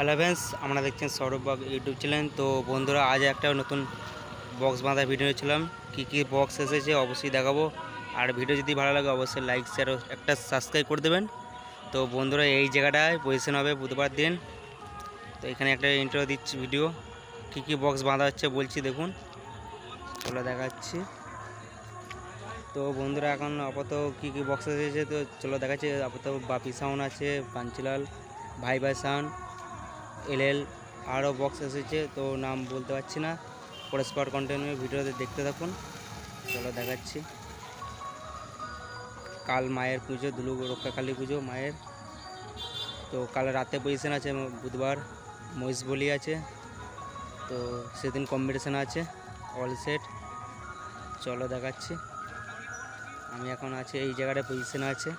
Hello friends আমরা দেখছেন Sourav bug YouTube channel. তো বন্ধুরা, আজ একটা নতুন বক্স বাঁধার ভিডিও ছিলাম। কী কী বক্স এসেছে অবশ্যই দেখাবো। আর ভিডিও যদি ভালো লাগে, অবশ্যই লাইক শেয়ার একটা সাবস্ক্রাইব করে দেবেন। তো বন্ধুরা, এই জায়গাটায় পজিশন হবে বুধবার দিন। তো এখানে একটা ইন্টারভিউ দিচ্ছি ভিডিও কী কী বক্স বাঁধা হচ্ছে বলছি দেখুন। চলো দেখাচ্ছি। তো বন্ধুরা, এখন আপাতত কী কী বক্স এসেছে তো চলো দেখাচ্ছি। আপাতত বাপি সাউন্ড আছে, পাঞ্চিলাল, ভাই ভাই সাউন্ড। এল এল আরও বক্স এসেছে, তো নাম বলতে পারছি না। পরে স্পট কন্টেন্টের ভিডিওতে দেখতে থাকুন। চলো দেখাচ্ছি। কাল মায়ের পুজো, দুলু রক্ষা কালী পুজো মায়ের। তো কাল রাতে পজিশন আছে, বুধবার। মহিষ বলি আছে। তো সেদিন কম্পিটিশান আছে অল সেট চলো দেখাচ্ছি। আমি এখন আছি, এই জায়গাটায় পজিশন আছে।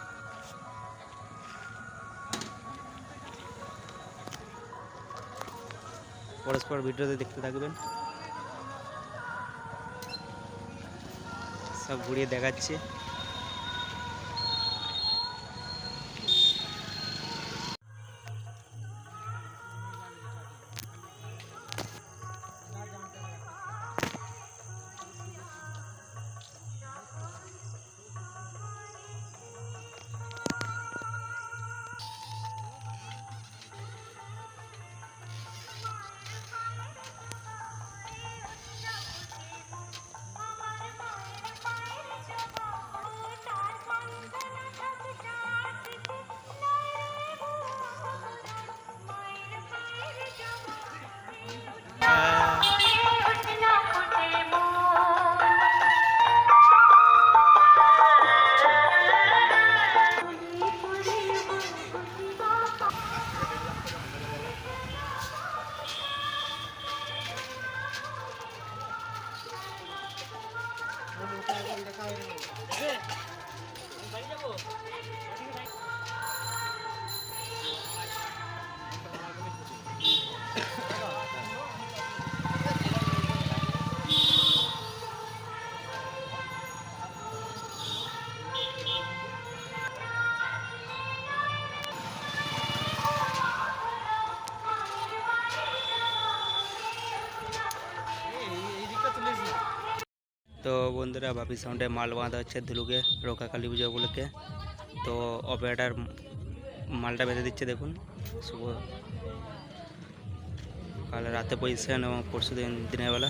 পরস্পর ভিডিওতে দেখতে থাকবেন। সব ঘুরিয়ে দেখাচ্ছি। তো বন্ধুরা বাপি সাউন্ডে মাল বাঁধা হচ্ছে ধুলুকে রোকা কালী পুজো উপলক্ষে তো অপারেটার মালটা বেঁধে দিচ্ছে দেখুন শুভ কাল রাতে পজিশন এবং পরশু দিন দিনের বেলা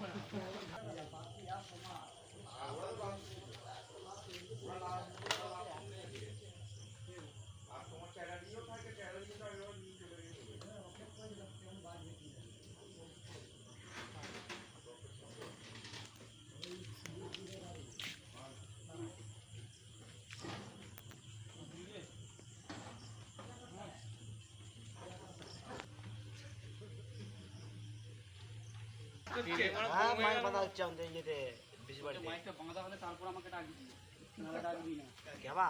Oh, well. মাইক বাঁধা হচ্ছে আমাদের ইয়েতে বিশ বাড়িতে। মাইকটা বাঁধা হলে তারপর আমাকে ডাকবি। না। কেবা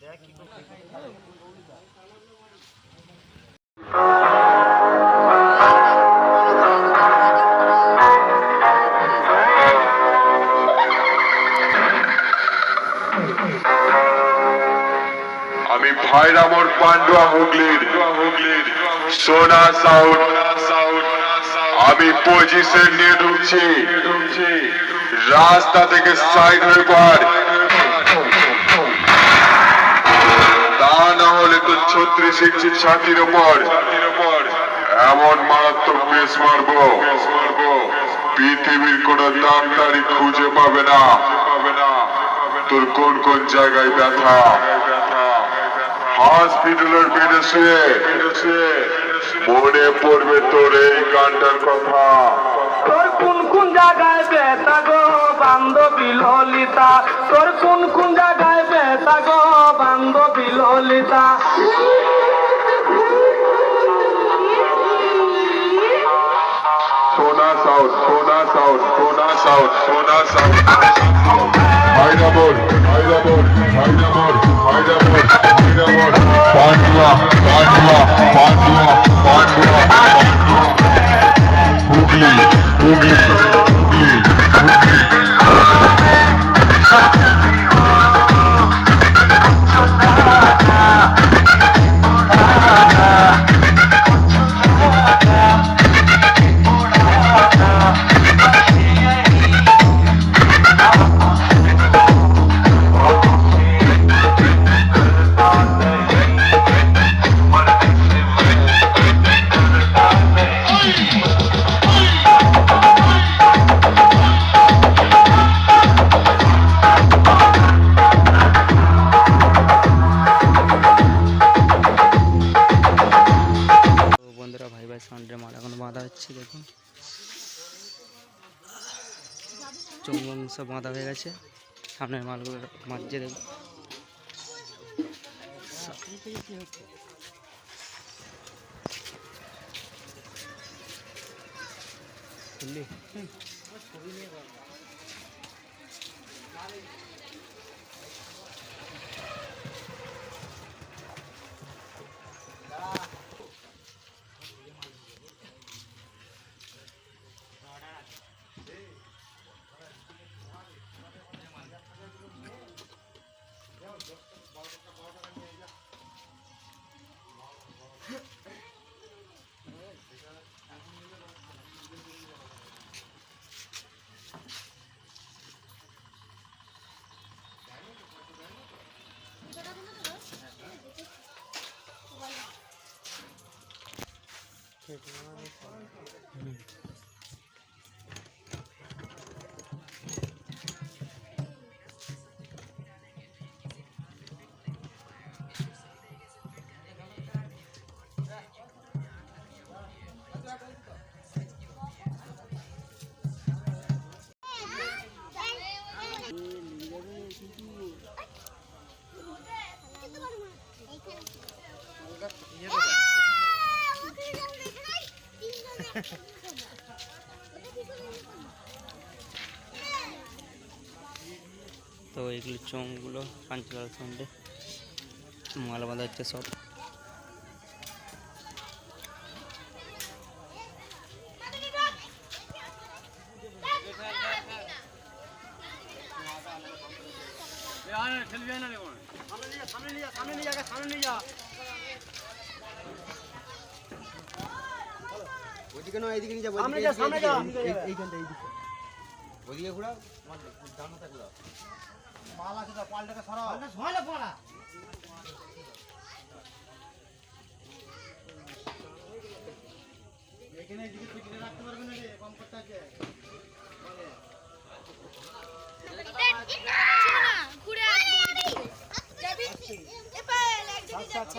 দেখ কি করছিস ভাইরামোর পান্ডুয়া হুগলির হুগলির। সোনা সাউথ সাউথ আমি পজিশন নিয়ে ঢুকছি। রাস্তা থেকে সাইড হয়ে পড় তা না হলে তো ছত্রিশ ইঞ্চি ছাতির ওপর। এমন মারাত্মক বেশ মারবো। পৃথিবীর কোন ডাক্তারই খুঁজে পাবে না পাবে না। তোর কোন কোন জায়গায় ব্যথা? হসপিটালের বেডে শুয়ে মনে পড়বে তোর এই গানটার কথা। তোর কোন কোন জায়গায় বেতা গো বান্ধবী ললিতা? তোর কোন কোন জায়গায় বেতা গো বান্ধবী ললিতা? সোনা সাউথ সোনা সাউথ সোনা সাউথ সোনা সাউথ। হায়দ্রাবাদ হায়দ্রাবাদ হায়দ্রাবাদ হায়দ্রাবাদ হায়দ্রাবাদ পান্ডুয়া পান্ডুয়া পান্ডুয়া পান্ডুয়া হুগলি হুগলি হুগলি হুগলি সব বাঁধা হয়ে গেছে। সামনের মালগুলো মারছে দেখুন হুম তো এগুলো চোঙগুলো পাঞ্চলাল সাউন্ডে মাল বাঁধা হচ্ছে সব। ওইদিকে নয় এইদিকে নিয়ে যা সামনে যা সামনে যা এইখানটা এইদিকে ওইদিকে ঘুরাও ডানাটা ঘুরাও মাল আছে তো পালটাকে সরাও সরালে পড়া এখানে এদিকে পিছনে রাখতে পারবে না রে কম করতে আছে ঘুরে আসব যাবি এবার একদিকে যাচ্ছি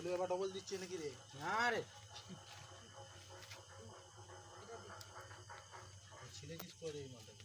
ফুলে আবার ডবল দিচ্ছে নাকি রে? না রে। ছেলে কিস করে এই মালটাকে